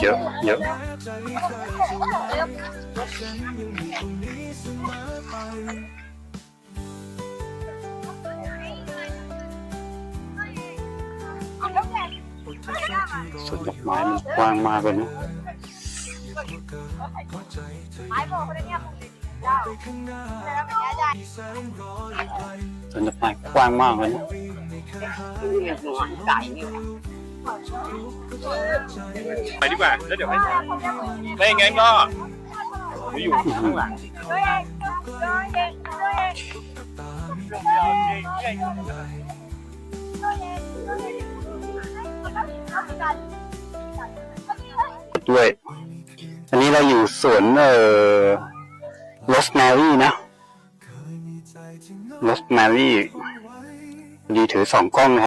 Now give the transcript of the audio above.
เยอะเยอะสวนดอกไม้มันกว้างมากเลยนะสวนดอกไม้กว้างมากเลยนะ ไปดีกว่าแล้วเดี๋ยวให้ไม่งั้นก็ไม่อยู่ข้างหลังด้วย อันนี้เราอยู่สวนเอ่อโรสแมรี่นะโรสแมรี่ดีถือสองกล้องนะ